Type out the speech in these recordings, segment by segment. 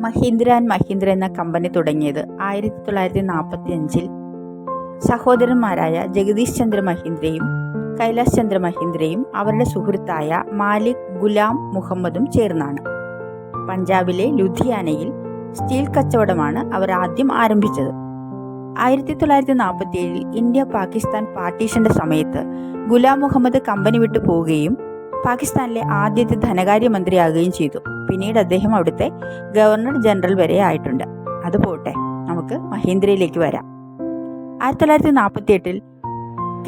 Mahindra and Mahindra എന്ന company തുടങ്ങിയത്. ആയിരത്തി തൊള്ളായിരത്തി നാൽപ്പത്തി അഞ്ചിൽ സഹോദരന്മാരായ ജഗദീഷ് ചന്ദ്ര മഹീന്ദ്രയും കൈലാസ് ചന്ദ്ര മഹീന്ദ്രയും അവരുടെ സുഹൃത്തായ മാലിക് ഗുലാം മുഹമ്മദും ചേർന്നാണ്. പഞ്ചാബിലെ ലുധിയാനയിൽ സ്റ്റീൽ കച്ചവടമാണ് അവർ ആദ്യം ആരംഭിച്ചത്. ആയിരത്തി തൊള്ളായിരത്തി നാൽപ്പത്തി ഏഴിൽ ഇന്ത്യ പാകിസ്ഥാൻ പാർട്ടീഷന്റെ സമയത്ത് ഗുലാം മുഹമ്മദ് കമ്പനി വിട്ടു പോവുകയും പാകിസ്ഥാനിലെ ആദ്യത്തെ ധനകാര്യമന്ത്രിയാകുകയും ചെയ്തു. പിന്നീട് അദ്ദേഹം അവിടുത്തെ ഗവർണർ ജനറൽ വരെ ആയിട്ടുണ്ട്. അത് പോട്ടെ നമുക്ക് മഹീന്ദ്രയിലേക്ക് വരാം. ആയിരത്തി തൊള്ളായിരത്തി നാൽപ്പത്തി എട്ടിൽ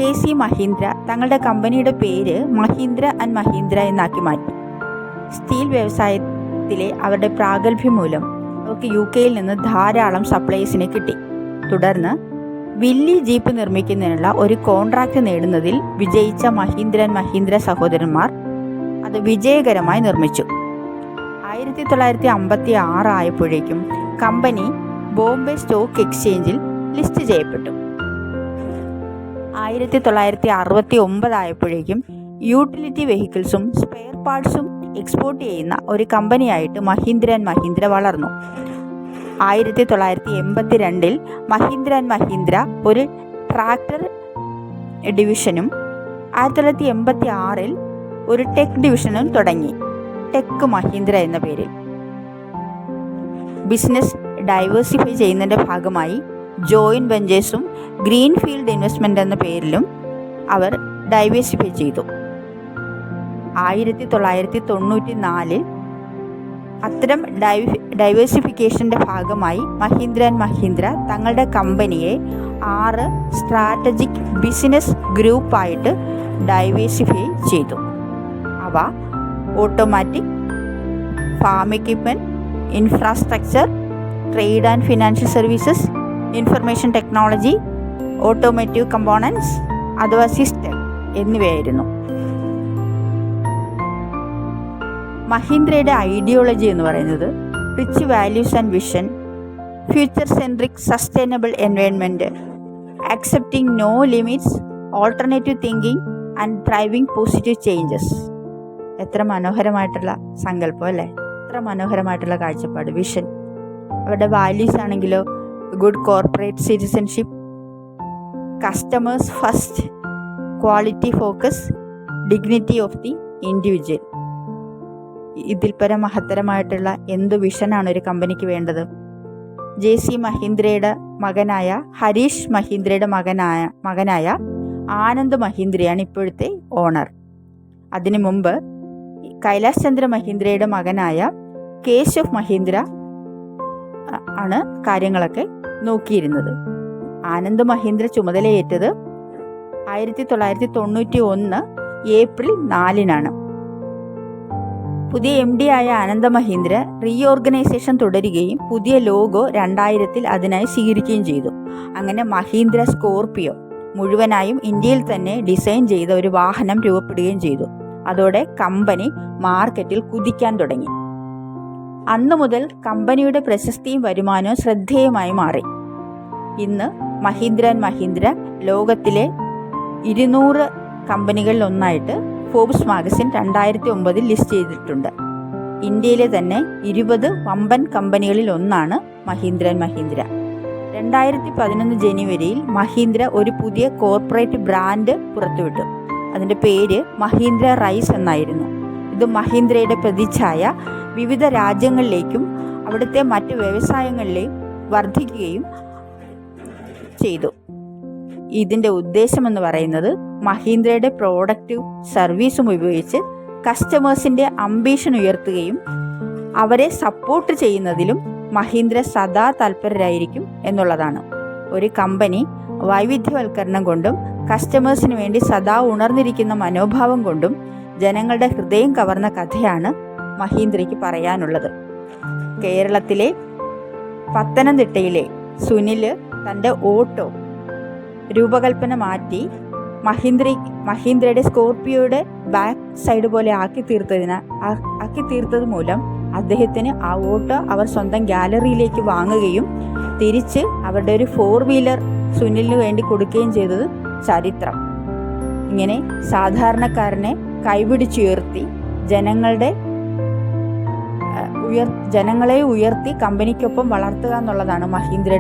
കെ സി മഹീന്ദ്ര തങ്ങളുടെ കമ്പനിയുടെ പേര് മഹീന്ദ്ര ആൻഡ് മഹീന്ദ്ര എന്നാക്കി മാറ്റി. സ്റ്റീൽ വ്യവസായത്തിലെ അവരുടെ പ്രാഗൽഭ്യം മൂലം അവർക്ക് യു കെയിൽ നിന്ന് ധാരാളം സപ്ലൈസിനെ കിട്ടി. തുടർന്ന് വില്ലി ജീപ്പ് നിർമ്മിക്കുന്നതിനുള്ള ഒരു കോൺട്രാക്ട് നേടുന്നതിൽ വിജയിച്ച മഹീന്ദ്ര ആൻഡ് മഹീന്ദ്ര സഹോദരന്മാർ അത് വിജയകരമായി നിർമ്മിച്ചു. ആയിരത്തി തൊള്ളായിരത്തി അമ്പത്തി ആറ് ആയപ്പോഴേക്കും കമ്പനി ബോംബെ സ്റ്റോക്ക് എക്സ്ചേഞ്ചിൽ ലിസ്റ്റ് ചെയ്യപ്പെട്ടു. ആയിരത്തി തൊള്ളായിരത്തി അറുപത്തി ഒമ്പതായപ്പോഴേക്കും യൂട്ടിലിറ്റി വെഹിക്കിൾസും സ്പെയർ പാർട്സും എക്സ്പോർട്ട് ചെയ്യുന്ന ഒരു കമ്പനിയായിട്ട് മഹീന്ദ്ര ആൻഡ് മഹീന്ദ്ര വളർന്നു. ആയിരത്തി തൊള്ളായിരത്തി എൺപത്തി രണ്ടിൽ മഹീന്ദ്ര ആൻഡ് മഹീന്ദ്ര ഒരു ട്രാക്ടർ ഡിവിഷനും ആയിരത്തി തൊള്ളായിരത്തി എൺപത്തി ആറിൽ ഒരു ടെക് ഡിവിഷനും തുടങ്ങി. ടെക് മഹീന്ദ്ര എന്ന പേരിൽ. ബിസിനസ് ഡൈവേഴ്സിഫൈ ചെയ്യുന്നതിന്റെ ഭാഗമായി ജോയിന്റ് വെഞ്ചേഴ്സും ഗ്രീൻ ഫീൽഡ് ഇൻവെസ്റ്റ്മെന്റ് എന്ന പേരിലും അവർ ഡൈവേഴ്സിഫൈ ചെയ്തു. ആയിരത്തി തൊള്ളായിരത്തി തൊണ്ണൂറ്റി നാലിൽ അത്തരം ഡൈവ് ഡൈവേഴ്സിഫിക്കേഷന്റെ ഭാഗമായി മഹീന്ദ്ര ആൻഡ് മഹീന്ദ്ര തങ്ങളുടെ കമ്പനിയെ ആറ് സ്ട്രാറ്റജിക് ബിസിനസ് ഗ്രൂപ്പായിട്ട് ഡൈവേഴ്സിഫൈ ചെയ്തു. അവ automatic farm equipment infrastructure trade and financial services information technology automotive components അഥവാ സിസ്റ്റം എന്നിവയായിരുന്നു. മഹീന്ദ്രയുടെ ഐഡിയോളജി എന്ന് പറയുന്നത് rich values and vision future centric sustainable environment accepting no limits alternative thinking and driving positive changes എത്ര മനോഹരമായിട്ടുള്ള സങ്കല്പം അല്ലേ? എത്ര മനോഹരമായിട്ടുള്ള കാഴ്ചപ്പാട് വിഷൻ അവരുടെ വാല്യൂസ് ആണെങ്കിലോ good corporate citizenship customers first quality focus dignity of the individual ഇതിൽ പരം മഹത്തരമായിട്ടുള്ള എന്ത് വിഷനാണ് ഒരു കമ്പനിക്ക് വേണ്ടത്? ജെ സി മഹീന്ദ്രയുടെ മകനായ ഹരീഷ് മഹീന്ദ്രയുടെ മകനായ മകനായ ആനന്ദ് മഹീന്ദ്രയാണ് ഇപ്പോഴത്തെ ഓണർ അതിനു മുമ്പ് കൈലാസ് ചന്ദ്ര മഹീന്ദ്രയുടെ മകനായ കേശവ് മഹീന്ദ്ര ആണ് കാര്യങ്ങളൊക്കെ നോക്കിയിരുന്നത്. ആനന്ദ് മഹീന്ദ്ര ചുമതലയേറ്റത് ആയിരത്തി തൊള്ളായിരത്തി തൊണ്ണൂറ്റി ഒന്ന് ഏപ്രിൽ നാലിനാണ്. പുതിയ എം ഡി ആയ ആനന്ദ മഹീന്ദ്ര റീഓർഗനൈസേഷൻ തുടരുകയും പുതിയ ലോഗോ രണ്ടായിരത്തിൽ അതിനായി സ്വീകരിക്കുകയും ചെയ്തു. അങ്ങനെ മഹീന്ദ്ര സ്കോർപിയോ മുഴുവനായും ഇന്ത്യയിൽ തന്നെ ഡിസൈൻ ചെയ്ത ഒരു വാഹനം രൂപപ്പെടുകയും ചെയ്തു. അതോടെ കമ്പനി മാർക്കറ്റിൽ കുതിക്കാൻ തുടങ്ങി. അന്നു മുതൽ കമ്പനിയുടെ പ്രശസ്തിയും വരുമാനവും ശ്രദ്ധേയമായി മാറി. ഇന്ന് മഹീന്ദ്ര ആൻഡ് മഹീന്ദ്ര ലോകത്തിലെ ഇരുന്നൂറ് കമ്പനികളിൽ ഒന്നായിട്ട് ഫോബ്സ് മാഗസിൻ രണ്ടായിരത്തി ഒമ്പതിൽ ലിസ്റ്റ് ചെയ്തിട്ടുണ്ട്. ഇന്ത്യയിലെ തന്നെ ഇരുപത് വമ്പൻ കമ്പനികളിൽ ഒന്നാണ് മഹീന്ദ്ര ആൻഡ് മഹീന്ദ്ര. രണ്ടായിരത്തി പതിനൊന്ന് ജനുവരിയിൽ മഹീന്ദ്ര ഒരു പുതിയ കോർപ്പറേറ്റ് ബ്രാൻഡ് പുറത്തുവിട്ടു. അതിന്റെ പേര് മഹീന്ദ്ര റൈസ് എന്നായിരുന്നു. ഇത് മഹീന്ദ്രയുടെ പ്രതിച്ഛായ വിവിധ രാജ്യങ്ങളിലേക്കും അവിടുത്തെ മറ്റ് വ്യവസായങ്ങളിലേക്കും വർദ്ധിക്കുകയും ചെയ്തു. ഇതിന്റെ ഉദ്ദേശമെന്ന് പറയുന്നത് മഹീന്ദ്രയുടെ പ്രോഡക്റ്റും സർവീസും ഉപയോഗിച്ച് കസ്റ്റമേഴ്സിന്റെ അംബീഷൻ ഉയർത്തുകയും അവരെ സപ്പോർട്ട് ചെയ്യുന്നതിലും മഹീന്ദ്ര സദാ തൽപരരായിരിക്കും എന്നുള്ളതാണ്. ഒരു കമ്പനി വൈവിധ്യവൽക്കരണം കൊണ്ടും കസ്റ്റമേഴ്സിന് വേണ്ടി സദാ ഉണർന്നിരിക്കുന്ന മനോഭാവം കൊണ്ടും ജനങ്ങളുടെ ഹൃദയം കവർന്ന കഥയാണ് മഹീന്ദ്രയ്ക്ക് പറയാനുള്ളത്. കേരളത്തിലെ പത്തനംതിട്ടയിലെ സുനിൽ തന്റെ ഓട്ടോ രൂപകൽപ്പന മാറ്റി മഹീന്ദ്ര മഹീന്ദ്രയുടെ സ്കോർപിയോയുടെ ബാക്ക് സൈഡ് പോലെ ആക്കി തീർത്തതിന് ആക്കി തീർത്തത് മൂലം അദ്ദേഹത്തിന് ആ ഓട്ടോ അവർ സ്വന്തം ഗാലറിയിലേക്ക് വാങ്ങുകയും തിരിച്ച് അവരുടെ ഒരു ഫോർ വീലർ സുനിലിന് വേണ്ടി കൊടുക്കുകയും ചെയ്തത് ചരിത്രം. ഇങ്ങനെ സാധാരണക്കാരനെ കൈപിടിച്ചുയർത്തി ജനങ്ങളുടെ ഉയർ ജനങ്ങളെ ഉയർത്തി കമ്പനിക്കൊപ്പം വളർത്തുക എന്നുള്ളതാണ് മഹീന്ദ്രയുടെ